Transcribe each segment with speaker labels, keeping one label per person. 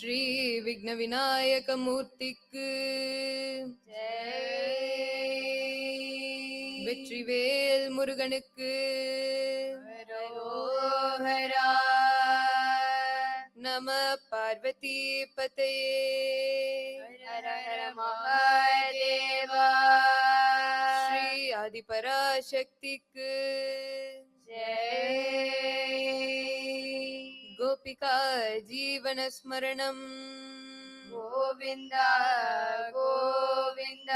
Speaker 1: ஸ்ரீ விக்ன விநாயக மூர்த்திக்கு வெற்றிவேல் முருகனுக்கு. நம பார்வதி பதையே மகாதேவா. ஸ்ரீ ஆதிபராசக்திக்கு. ஜெய. गोपिका
Speaker 2: स्मरण गोविंद
Speaker 1: गोविंद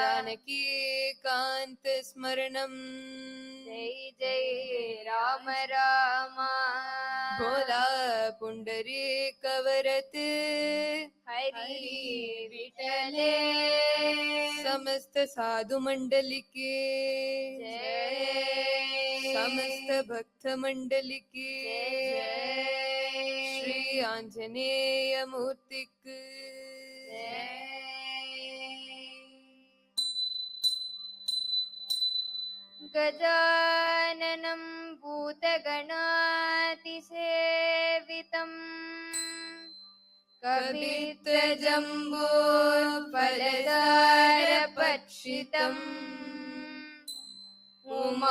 Speaker 1: जानकी कान्तस्मरणम्
Speaker 2: जय जय राम राम।
Speaker 1: भोला पुंडरी कवरत।
Speaker 2: हरि विठले।
Speaker 1: समस्त साधुमण्डलिके
Speaker 2: जय।
Speaker 1: समस्त भक्त मंडल की श्री आंजनेय मूर्तिक।
Speaker 2: गजाननं भूतगणातिसेवितम् कवित्रजम्बो फलदारपक्षितम् Umar.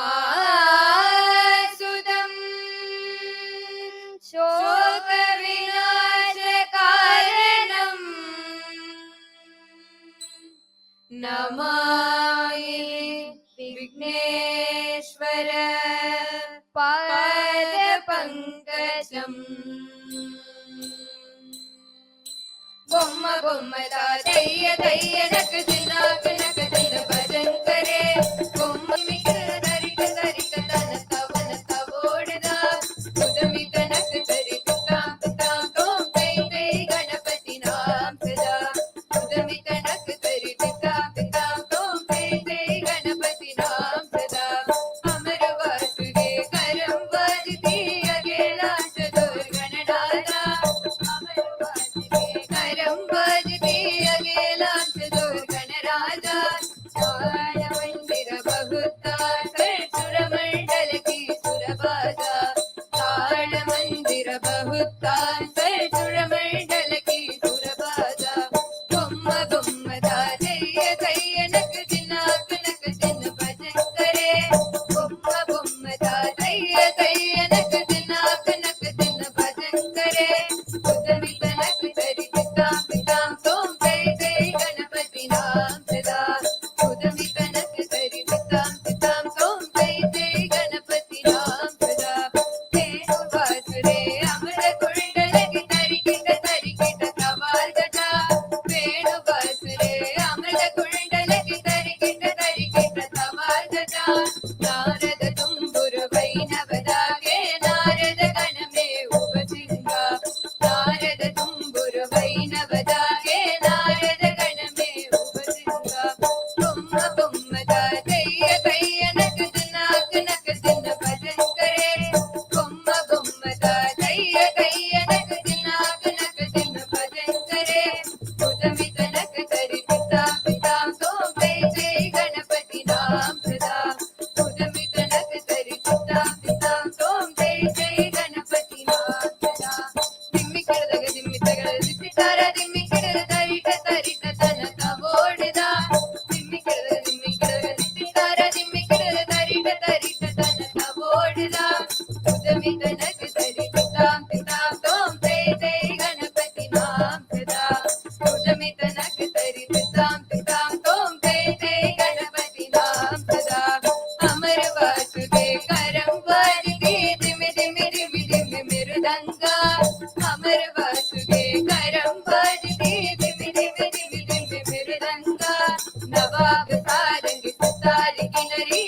Speaker 2: காரி கிணறி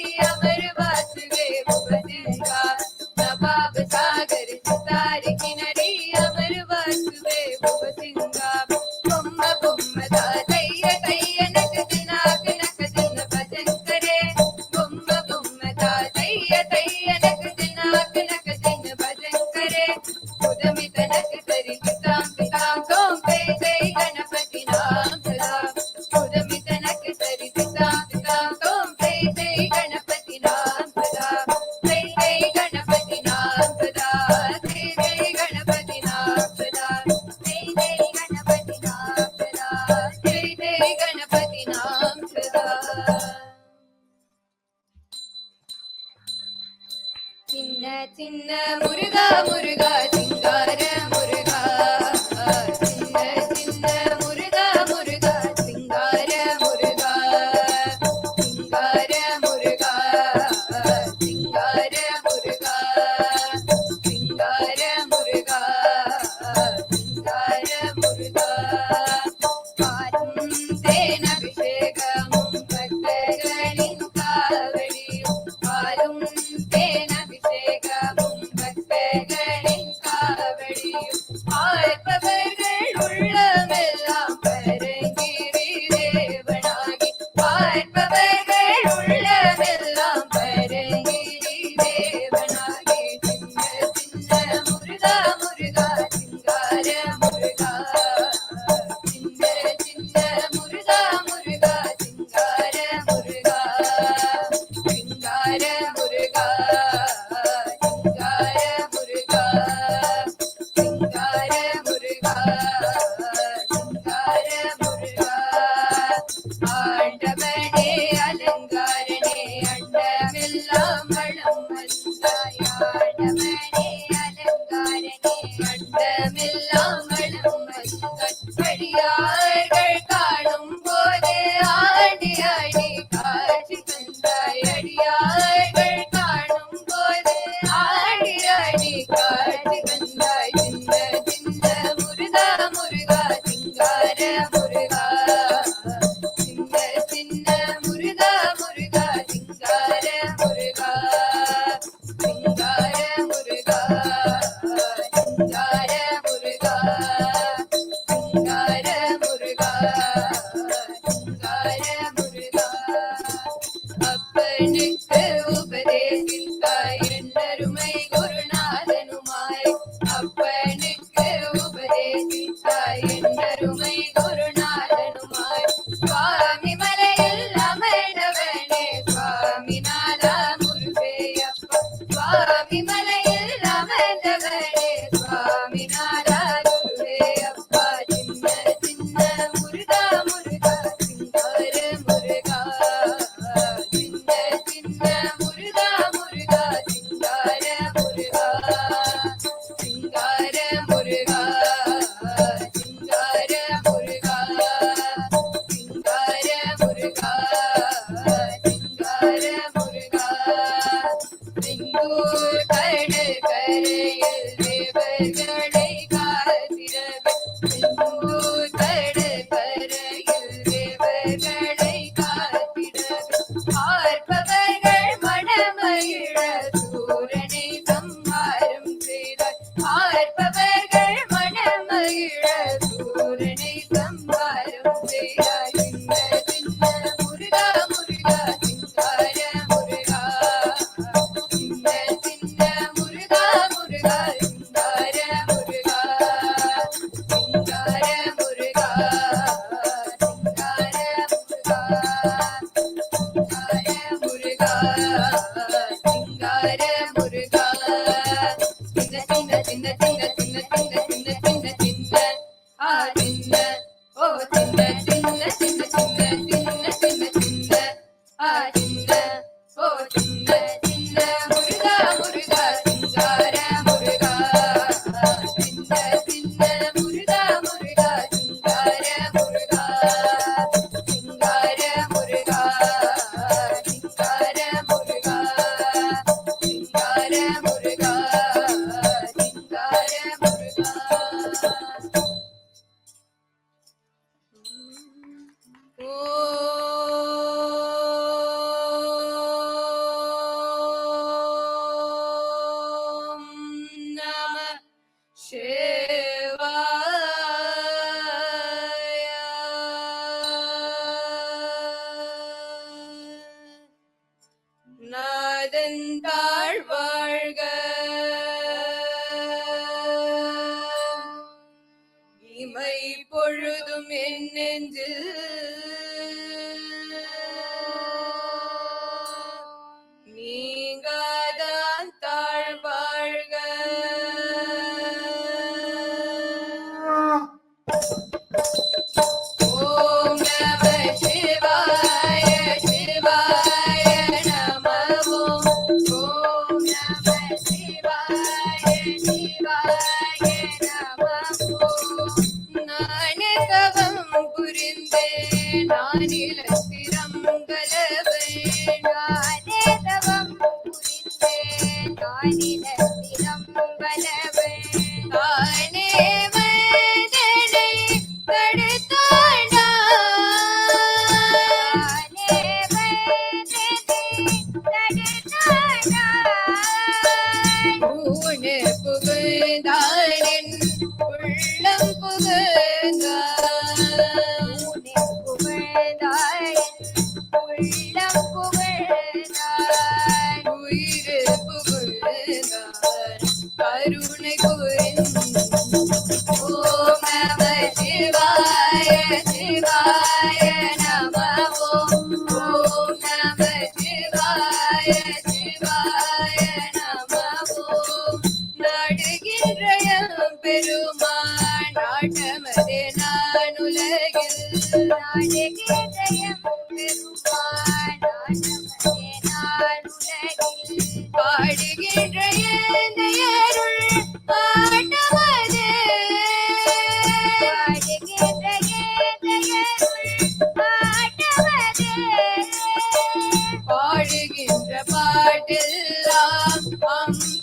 Speaker 2: ചിന്ന Muruga Muruga Thank you. 起 Karuna കോരും oh Um,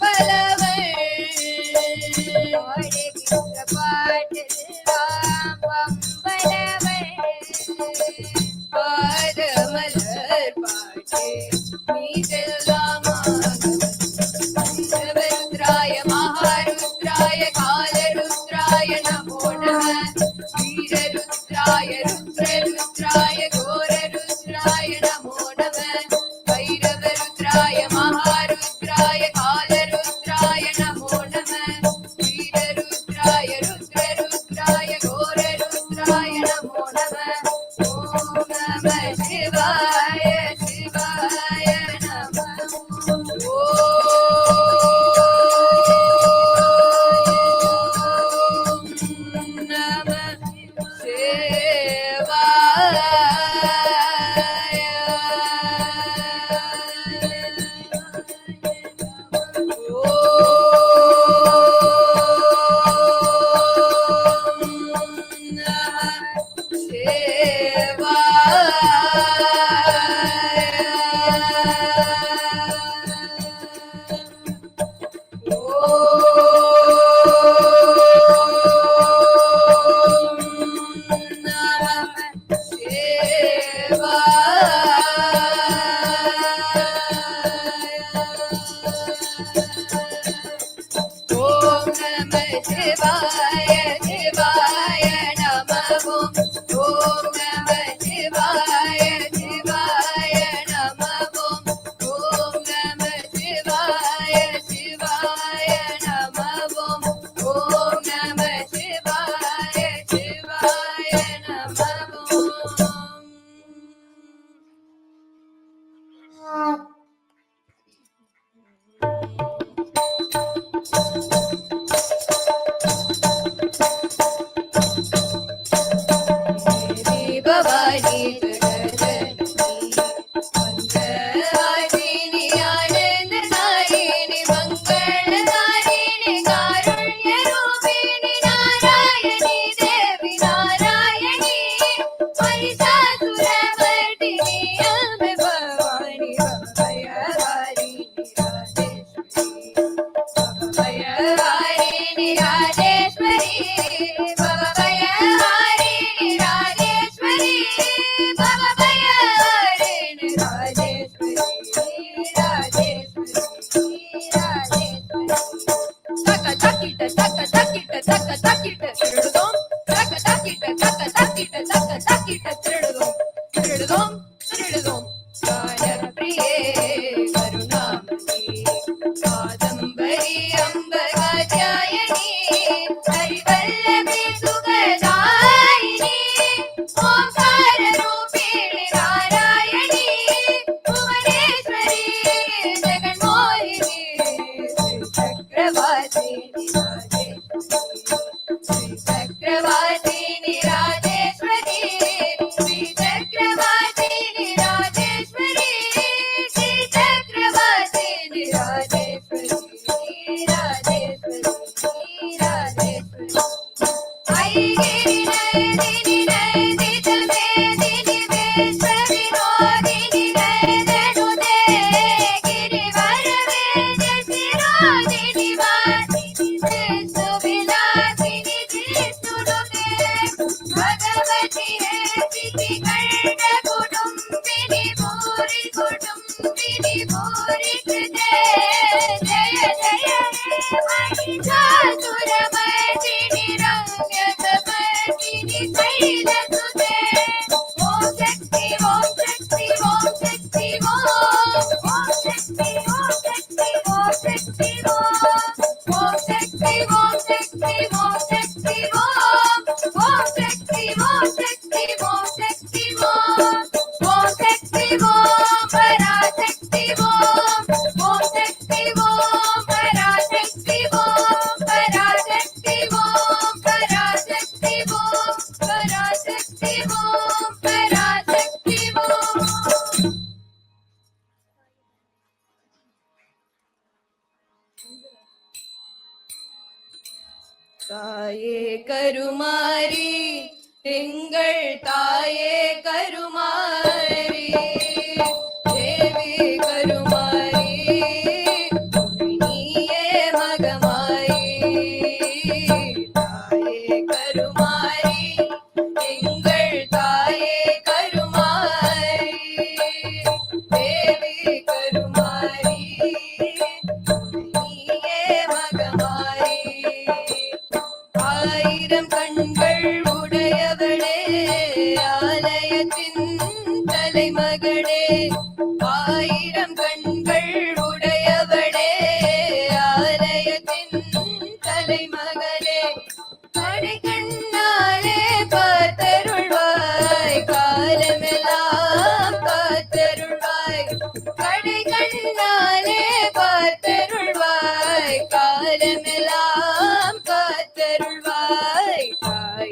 Speaker 2: போற்றிடுவோம் பிரியே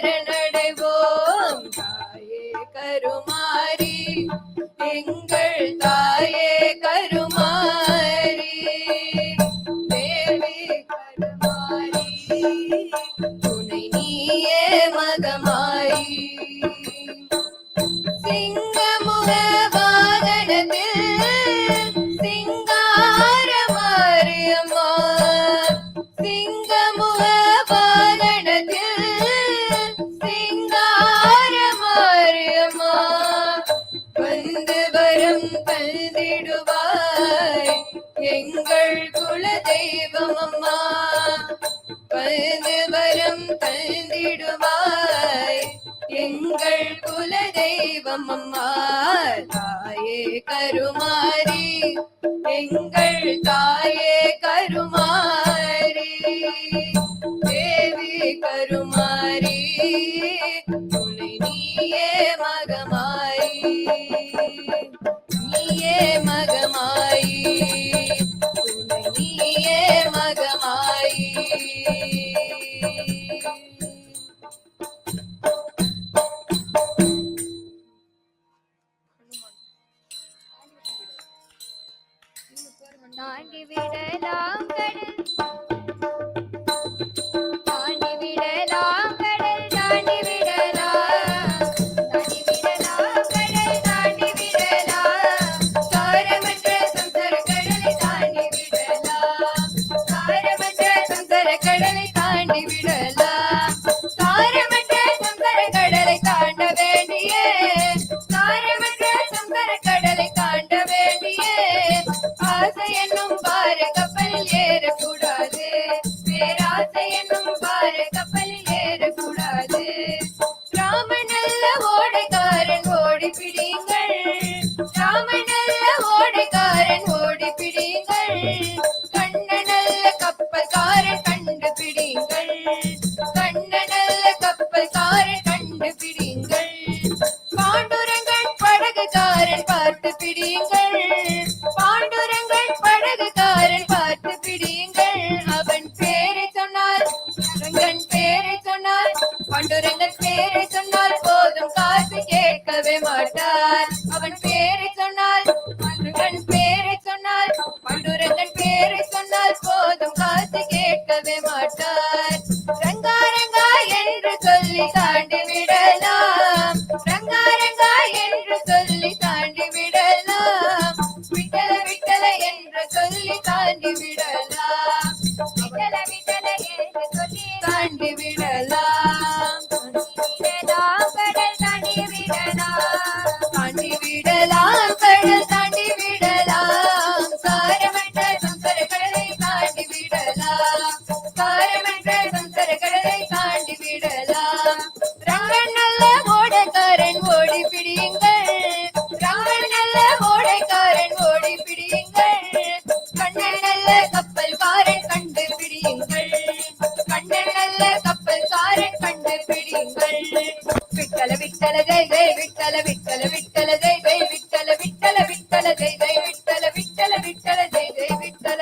Speaker 2: சரணடைவோம் தாயே கருமாரி எங்கள் தாயே கரு உனது வரம் தந்திடுவாய். எங்கள் குல தெய்வம் அம்மா தாயே கருமாரி எங்கள் தாயே கருமாரி விட்டல விட்டல